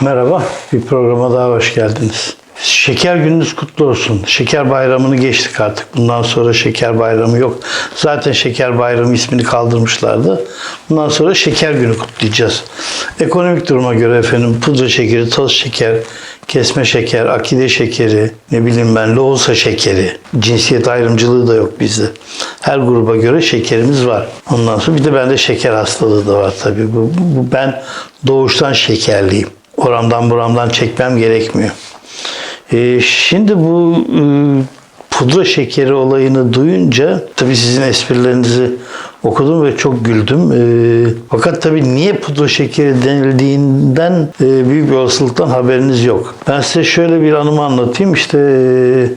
Merhaba, bir programa daha hoş geldiniz. Şeker gününüz kutlu olsun. Şeker bayramını geçtik artık. Bundan sonra şeker bayramı yok. Zaten şeker bayramı ismini kaldırmışlardı. Bundan sonra şeker günü kutlayacağız. Ekonomik duruma göre efendim pudra şekeri, toz şeker, kesme şeker, akide şekeri, ne bileyim ben loğusa şekeri. Cinsiyet ayrımcılığı da yok bizde. Her gruba göre şekerimiz var. Ondan sonra bir de bende şeker hastalığı da var tabii. Bu, bu ben doğuştan şekerliyim. Oramdan buramdan çekmem gerekmiyor. Ee, şimdi bu e, pudra şekeri olayını duyunca tabii sizin esprilerinizi okudum ve çok güldüm. Ee, fakat tabii niye pudra şekeri denildiğinden e, büyük bir olasılıktan haberiniz yok. Ben size şöyle bir anımı anlatayım. İşte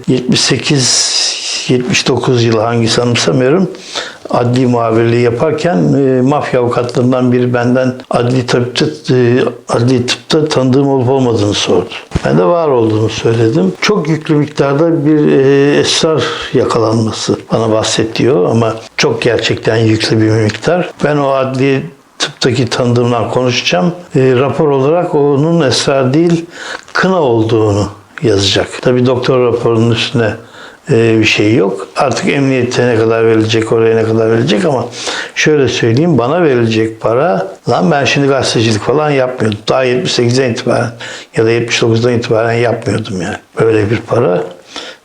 e, 78 79 yılı hangisi anımsamıyorum. Adli muhabirliği yaparken e, mafya avukatlarından biri benden adli tıpta, e, adli tıpta tanıdığım olup olmadığını sordu. Ben de var olduğunu söyledim. Çok yüklü miktarda bir e, esrar yakalanması bana bahsediyor ama çok gerçekten yüklü bir miktar. Ben o adli tıptaki tanıdığımdan konuşacağım. E, rapor olarak onun esrar değil kına olduğunu yazacak. Tabii doktor raporunun üstüne e, bir şey yok. Artık emniyete ne kadar verilecek, oraya ne kadar verilecek ama şöyle söyleyeyim bana verilecek para lan ben şimdi gazetecilik falan yapmıyordum. Daha 78'den itibaren ya da 79'dan itibaren yapmıyordum yani. Böyle bir para.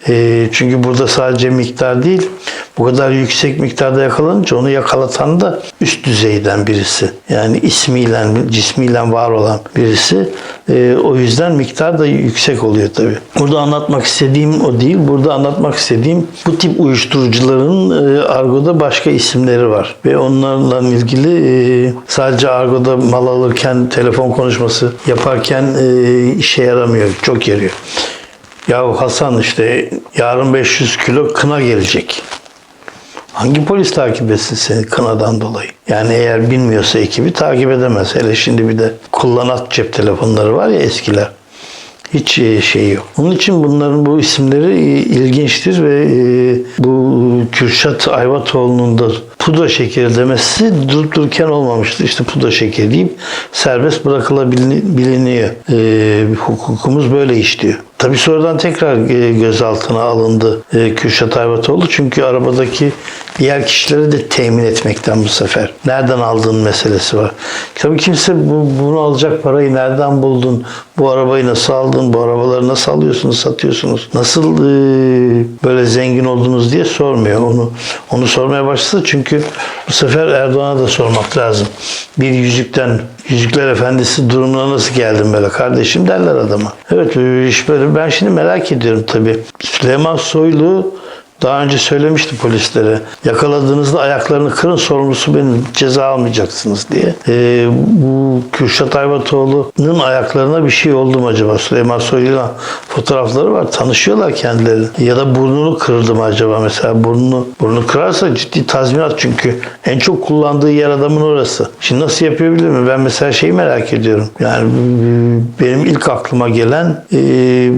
E, çünkü burada sadece miktar değil, bu kadar yüksek miktarda yakalanınca onu yakalatan da üst düzeyden birisi. Yani ismiyle, cismiyle var olan birisi. E, o yüzden miktar da yüksek oluyor tabii. Burada anlatmak istediğim o değil. Burada anlatmak istediğim bu tip uyuşturucuların e, argoda başka isimleri var. Ve onlarla ilgili e, sadece argoda mal alırken, telefon konuşması yaparken e, işe yaramıyor. Çok yarıyor. Ya Hasan işte yarın 500 kilo kına gelecek. Hangi polis takip etsin seni kınadan dolayı? Yani eğer bilmiyorsa ekibi takip edemez. Hele şimdi bir de kullanat cep telefonları var ya eskiler. Hiç e, şey yok. Onun için bunların bu isimleri e, ilginçtir ve e, bu Kürşat Ayvatoğlu'nun da pudra şekeri demesi durup dururken olmamıştır. İşte pudra şekeri deyip serbest bırakılabiliniyor. E, hukukumuz böyle işliyor. Tabii sonradan tekrar e, gözaltına alındı e, Kürşat Ayvatoğlu. Çünkü arabadaki diğer kişileri de temin etmekten bu sefer. Nereden aldığın meselesi var. Tabii kimse bu, bunu alacak parayı nereden buldun? Bu arabayı nasıl aldın? Bu arabaları nasıl alıyorsunuz, satıyorsunuz? Nasıl e, böyle zengin oldunuz diye sormuyor. Onu onu sormaya başladı çünkü bu sefer Erdoğan'a da sormak lazım. Bir yüzükten Yüzükler Efendisi durumuna nasıl geldin böyle kardeşim derler adama. Evet iş böyle. Ben şimdi merak ediyorum tabii. Süleyman Soylu daha önce söylemişti polislere. Yakaladığınızda ayaklarını kırın sorumlusu benim ceza almayacaksınız diye. Ee, bu Kürşat Ayvatoğlu'nun ayaklarına bir şey oldu mu acaba? Süleyman Soylu'yla fotoğrafları var. Tanışıyorlar kendileri. Ya da burnunu kırdı mı acaba mesela? Burnunu, burnunu kırarsa ciddi tazminat çünkü en çok kullandığı yer adamın orası. Şimdi nasıl yapıyor bilir mi? Ben mesela şeyi merak ediyorum. Yani benim ilk aklıma gelen e,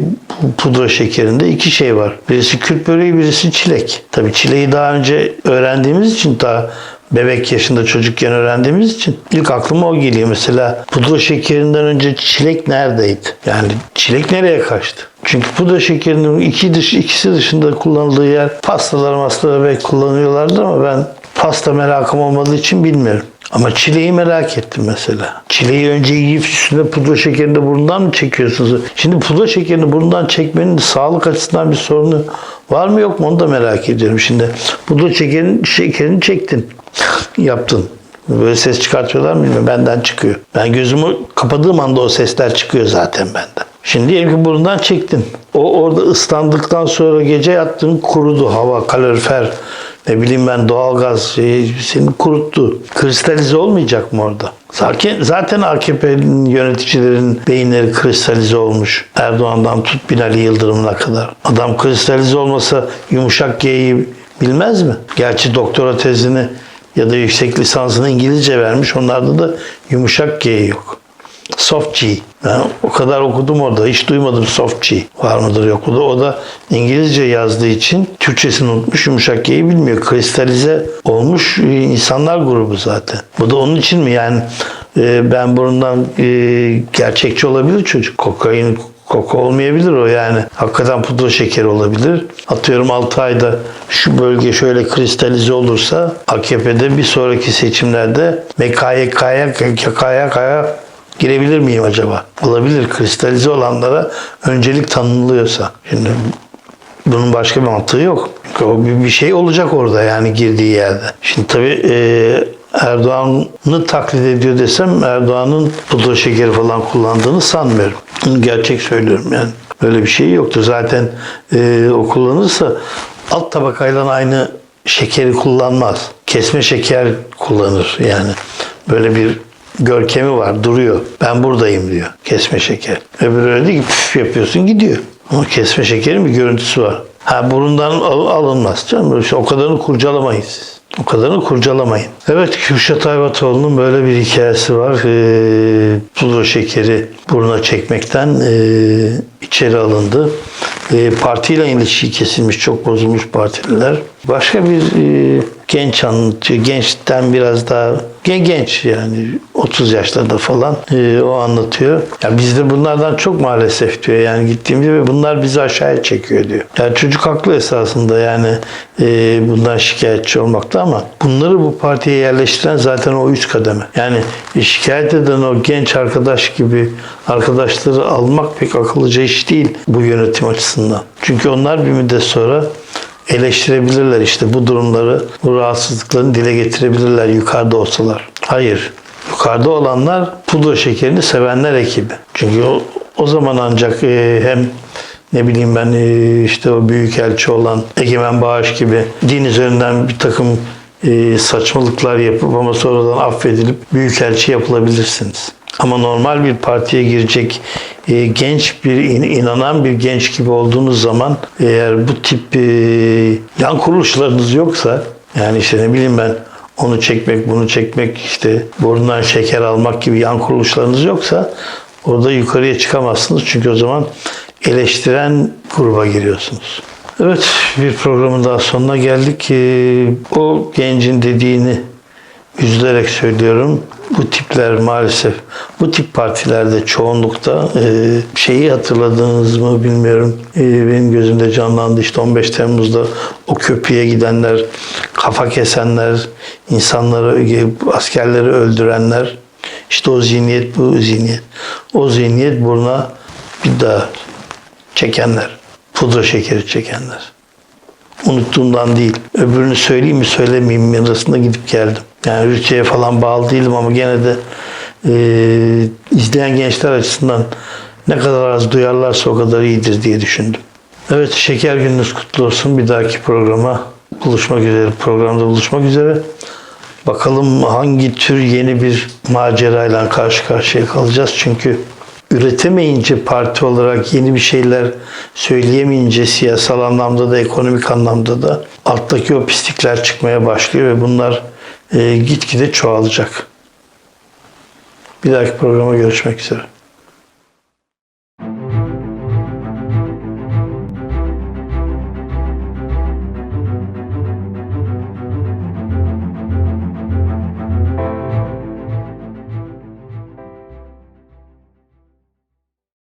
pudra şekerinde iki şey var. Birisi Kürt böreği, birisi çilek. Tabii çileği daha önce öğrendiğimiz için daha bebek yaşında çocukken öğrendiğimiz için ilk aklıma o geliyor. Mesela pudra şekerinden önce çilek neredeydi? Yani çilek nereye kaçtı? Çünkü pudra şekerinin iki dış, ikisi dışında kullanıldığı yer pastalar mastalar belki kullanıyorlardı ama ben pasta merakım olmadığı için bilmiyorum. Ama çileği merak ettim mesela. Çileği önce yiyip üstüne pudra şekerini burundan mı çekiyorsunuz? Şimdi pudra şekerini burundan çekmenin sağlık açısından bir sorunu var mı yok mu onu da merak ediyorum. Şimdi pudra şekerini, şekerini çektin, yaptın. Böyle ses çıkartıyorlar mı bilmiyorum. Benden çıkıyor. Ben gözümü kapadığım anda o sesler çıkıyor zaten benden. Şimdi diyelim ki burundan çektin. O orada ıslandıktan sonra gece yattın kurudu hava, kalorifer, ne bileyim ben doğalgaz şey, seni kuruttu. Kristalize olmayacak mı orada? Zaten, zaten AKP'nin yöneticilerin beyinleri kristalize olmuş. Erdoğan'dan tut Binali Yıldırım'ına kadar. Adam kristalize olmasa yumuşak G'yi bilmez mi? Gerçi doktora tezini ya da yüksek lisansını İngilizce vermiş. Onlarda da yumuşak G yok. Soft G. Ben o kadar okudum orada. Hiç duymadım soft G. Var mıdır yok mudur. O da İngilizce yazdığı için Türkçesini unutmuş. Yumuşak G'yi bilmiyor. Kristalize olmuş insanlar grubu zaten. Bu da onun için mi? Yani e, ben bundan e, gerçekçi olabilir çocuk. Kokain koku olmayabilir o yani. Hakikaten pudra şekeri olabilir. Atıyorum 6 ayda şu bölge şöyle kristalize olursa AKP'de bir sonraki seçimlerde MKYK'ya KYK'ya girebilir miyim acaba? Olabilir. Kristalize olanlara öncelik tanınılıyorsa. Şimdi bunun başka bir mantığı yok. Bir, şey olacak orada yani girdiği yerde. Şimdi tabii e, Erdoğan'ı taklit ediyor desem Erdoğan'ın pudra şekeri falan kullandığını sanmıyorum. Gerçek söylüyorum yani. Böyle bir şey yoktu. Zaten e, o kullanırsa alt tabakayla aynı şekeri kullanmaz. Kesme şeker kullanır yani. Böyle bir görkemi var, duruyor. Ben buradayım diyor kesme şeker. Öbürü öyle değil ki püf yapıyorsun gidiyor. Ama kesme şekerin bir görüntüsü var. Ha burundan al- alınmaz canım. İşte o kadarını kurcalamayın siz. O kadarını kurcalamayın. Evet Kürşat Ayvatoğlu'nun böyle bir hikayesi var. Ee, pudra şekeri buruna çekmekten ee, içeri alındı. Ee, partiyle ilişki kesilmiş, çok bozulmuş partililer. Başka bir ee, genç anlatıyor. Gençten biraz daha gen- genç yani 30 yaşlarında falan ee, o anlatıyor. Ya bizde bunlardan çok maalesef diyor. Yani gittiğimde ve bunlar bizi aşağıya çekiyor diyor. Yani çocuk haklı esasında yani ee, bundan şikayetçi olmakta ama bunları bu partiye yerleştiren zaten o üst kademe. Yani şikayet eden o genç arkadaş gibi arkadaşları almak pek akıllıca iş değil bu yönetim açısından. Çünkü onlar bir müddet sonra eleştirebilirler işte bu durumları, bu rahatsızlıklarını dile getirebilirler yukarıda olsalar. Hayır. Yukarıda olanlar pudra şekerini sevenler ekibi. Çünkü o, o zaman ancak e, hem ne bileyim ben e, işte o büyük elçi olan Egemen Bağış gibi din üzerinden bir takım e, saçmalıklar yapıp ama sonradan affedilip büyük elçi yapılabilirsiniz. Ama normal bir partiye girecek e, genç bir in- inanan bir genç gibi olduğunuz zaman eğer bu tip e, yan kuruluşlarınız yoksa yani işte ne bileyim ben onu çekmek, bunu çekmek, işte burnundan şeker almak gibi yan kuruluşlarınız yoksa orada yukarıya çıkamazsınız. Çünkü o zaman eleştiren gruba giriyorsunuz. Evet, bir programın daha sonuna geldik. Ee, O gencin dediğini üzülerek söylüyorum. Bu tipler maalesef, bu tip partilerde çoğunlukta e, şeyi hatırladınız mı bilmiyorum. E, benim gözümde canlandı işte 15 Temmuz'da o köprüye gidenler, kafa kesenler, insanları, e, askerleri öldürenler. İşte o zihniyet bu zihniyet. O zihniyet buruna bir daha çekenler. Pudra şekeri çekenler. Unuttuğumdan değil. Öbürünü söyleyeyim mi söylemeyeyim mi arasında gidip geldim. Yani rütüye falan bağlı değilim ama gene de e, izleyen gençler açısından ne kadar az duyarlarsa o kadar iyidir diye düşündüm. Evet şeker gününüz kutlu olsun. Bir dahaki programa buluşmak üzere. Programda buluşmak üzere. Bakalım hangi tür yeni bir macerayla karşı karşıya kalacağız. Çünkü üretemeyince parti olarak yeni bir şeyler söyleyemeyince siyasal anlamda da ekonomik anlamda da alttaki o pislikler çıkmaya başlıyor ve bunlar e, gitgide çoğalacak. Bir dahaki programa görüşmek üzere.